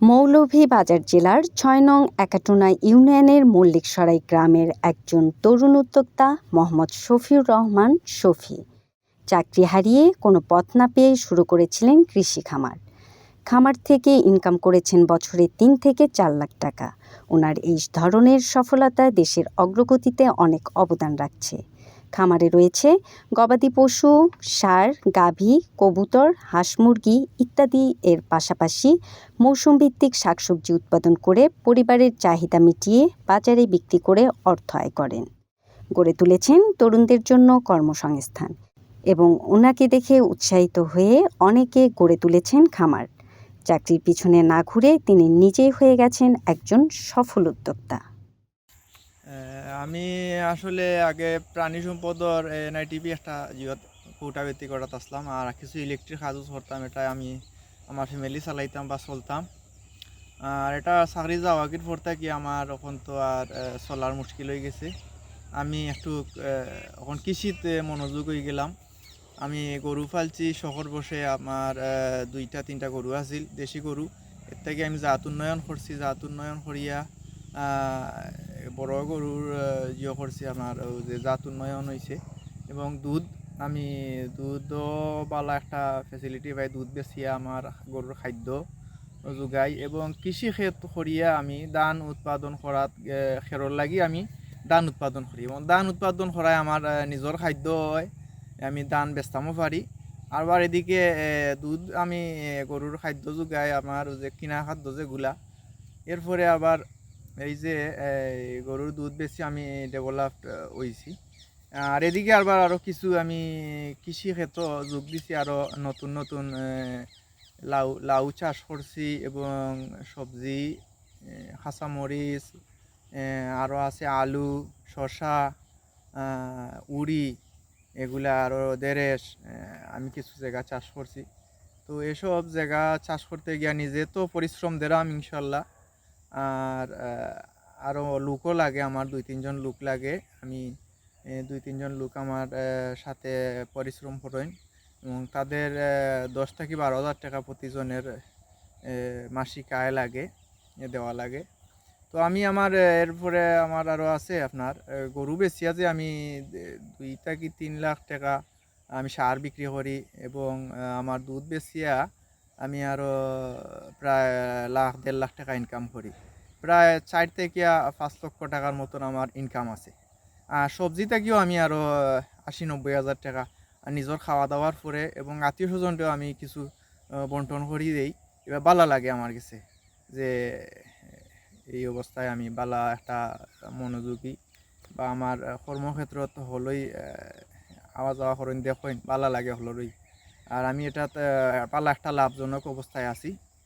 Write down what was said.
মৌলভীবাজার জেলার ছয় নং একাটুনা ইউনিয়নের মল্লিকসরাই গ্রামের একজন তরুণ উদ্যোক্তা মোহাম্মদ শফিউর রহমান শফি। চাকরি হারিয়ে কোনো পথ না পেয়ে শুরু করেছিলেন কৃষি খামার। খামার থেকে ইনকাম করেছেন বছরে তিন থেকে চার লাখ টাকা। ওনার এই ধরনের সফলতা দেশের অগ্রগতিতে অনেক অবদান রাখছে। খামারে রয়েছে। গবাদি পশু, সার, গাভী, কবুতর, হাঁস মুরগি ইত্যাদি। এর পাশাপাশি মৌসুম ভিত্তিক শাকসবজি উৎপাদন করে পরিবারের চাহিদা মিটিয়ে বাজারে বিক্রি করে অর্থ আয় করেন। গড়ে তুলেছেন তরুণদের জন্য কর্মসংস্থান এবং ওনাকে দেখে উৎসাহিত হয়ে অনেকে গড়ে তুলেছেন খামার। চাকরির পিছনে না ঘুরে তিনি নিজেই হয়ে গেছেন একজন সফল উদ্যোক্তা। আমি আসলে আগে প্রাণী সম্পদর এনআইটিভি একটা জিওত কৌটাবৃত্তি করাত আসলাম, আর কিছু ইলেকট্রিক কাজও করতাম এটা আমি আমার ফ্যামিলি চালাইতাম বা চলতাম। আর এটা চাকরি যাওয়া যাওয়াকির পর কি আমার এখন তো আর চলার মুশকিল হয়ে গেছে। আমি একটু এখন কৃষিতে মনোযোগ হয়ে গেলাম। আমি গরু ফালছি শহর বসে আমার দুইটা তিনটা গরু আছিল দেশি গরু। এর থেকে আমি জাত উন্নয়ন করছি, জাত উন্নয়ন করিয়া বড় গরুর ইয়ে করছি আমার, ও যে জাত উন্নয়ন হয়েছে এবং দুধ, আমি দুধও বালা একটা ফেসিলিটি পাই, দুধ বেচিয়া আমার গরুর খাদ্য যোগাই। এবং কৃষি ক্ষেত করিয়া আমি ধান উৎপাদন করাত খেরর লাগি আমি ধান উৎপাদন করি। এবং ধান উৎপাদন করাই আমার নিজের খাদ্য হয় আমি ধান বেচতামও পারি আবার এদিকে দুধ আমি গরুর খাদ্য যোগাই আমার যে কিনা খাদ্য যেগুলা এরপরে আবার এই যে গরুর দুধ বেশি আমি ডেভেলপ হয়েছি আর এদিকে আবার আরও কিছু আমি কৃষি ক্ষেত্র যোগ দিছি আরও নতুন নতুন লাউ লাউ চাষ করছি এবং সবজি কাঁচামরিচ আরও আছে আলু আহ, উড়ি এগুলা আরও দেরেশ এ, আমি কিছু জায়গা চাষ করছি। তো এসব জায়গা চাষ করতে গিয়া নিজে তো পরিশ্রম দিলাম ইনশাল্লাহ। আর আরও লোকও লাগে আমার, দুই তিনজন লোক লাগে। আমি দুই তিনজন লোক আমার সাথে পরিশ্রম করেন। এবং তাদের দশ থেকে বারো হাজার টাকা প্রতিজনের মাসিক আয় লাগে দেওয়া লাগে। তো আমি আমার এরপরে আমার আরও আছে আপনার গরু বেচিয়া যে আমি দুই থেকে তিন লাখ টাকা আমি সার বিক্রি করি এবং আমার দুধ বেচিয়া আমি আরও প্রায় লাখ, দেড় লাখ টাকা ইনকাম করি। প্রায় চার থেকে পাঁচ লক্ষ টাকার মতন আমার ইনকাম আছে। আর সবজি থেকেও আমি আরও আশি, নব্বই হাজার টাকা নিজের খাওয়া দাওয়ার পরে এবং আত্মীয় স্বজনকেও আমি কিছু বন্টন করি দেই। এবার ভালো লাগে আমার কাছে যে, এই অবস্থায় আমি বালা একটা মনোযোগী বা আমার কর্মক্ষেত্রত হলই আওয়া যাওয়া করেন দেখেন ভালো লাগে হলরই। আর আমি এটা পাল্লা একটা লাভজনক অবস্থায় আছি।